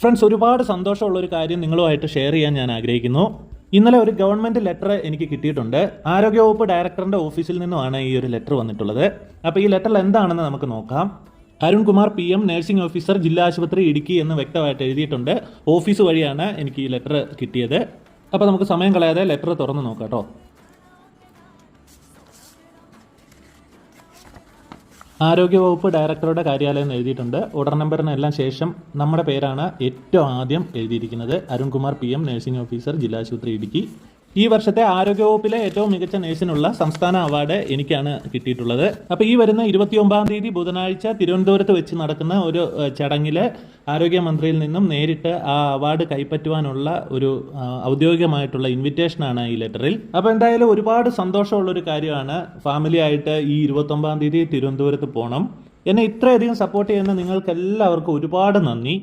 Friends ഒരുപാട് സന്തോഷമുള്ള ഒരു കാര്യം നിങ്ങളുമായിട്ട് ഷെയർ ചെയ്യാൻ ഞാൻ ആഗ്രഹിക്കുന്നു. ഇന്നലെ ഒരു ഗവൺമെന്റ് ലെറ്റർ എനിക്ക് കിട്ടിയിട്ടുണ്ട്. ആരോഗ്യവകുപ്പ് ഡയറക്ടറിന്റെ ഓഫീസിൽ നിന്നുമാണ് ഈ ഒരു ലെറ്റർ വന്നിട്ടുള്ളത്. അപ്പോൾ ഈ ലെറ്ററിൽ എന്താണെന്ന് നമുക്ക് നോക്കാം. Arunkumar P M nursing officer ജില്ലാ ആശുപത്രി ഇടുക്കി എന്ന് വ്യക്തമായിട്ട് എഴുതിയിട്ടുണ്ട്. ഓഫീസ് വഴിയാണ് എനിക്ക് ഈ ലെറ്റർ കിട്ടിയത്. അപ്പോൾ നമുക്ക് സമയം കളയാതെ ലെറ്റർ തുറന്ന് നോക്കാം കേട്ടോ ആരോഗ്യവകുപ്പ് ഡയറക്ടറുടെ കാര്യാലയം എഴുതിയിട്ടുണ്ട്. ഓർഡർ നമ്പറിനെല്ലാം ശേഷം നമ്മുടെ പേരാണ് ഏറ്റവും ആദ്യം എഴുതിയിരിക്കുന്നത്. Arunkumar P M nursing officer ജില്ലാശുപത്രി Idukki. ഈ വർഷത്തെ ആരോഗ്യവകുപ്പിലെ ഏറ്റവും മികച്ച നേഴ്സിനുള്ള സംസ്ഥാന അവാർഡ് എനിക്കാണ് കിട്ടിയിട്ടുള്ളത്. അപ്പോൾ ഈ വരുന്ന ഇരുപത്തിയൊമ്പതാം തീയതി ബുധനാഴ്ച തിരുവനന്തപുരത്ത് വെച്ച് നടക്കുന്ന ഒരു ചടങ്ങിൽ ആരോഗ്യമന്ത്രിയിൽ നിന്നും നേരിട്ട് ആ അവാർഡ് കൈപ്പറ്റുവാനുള്ള ഒരു ഔദ്യോഗികമായിട്ടുള്ള ഇൻവിറ്റേഷൻ ആണ് ഈ ലെറ്ററിൽ. അപ്പോൾ എന്തായാലും ഒരുപാട് സന്തോഷമുള്ള ഒരു കാര്യമാണ് ഫാമിലി ആയിട്ട് ഈ ഇരുപത്തൊമ്പതാം തീയതി തിരുവനന്തപുരത്ത് പോകണം എന്നെ ഇത്രയധികം സപ്പോർട്ട് ചെയ്യുന്ന നിങ്ങൾക്ക് എല്ലാവർക്കും ഒരുപാട് നന്ദി.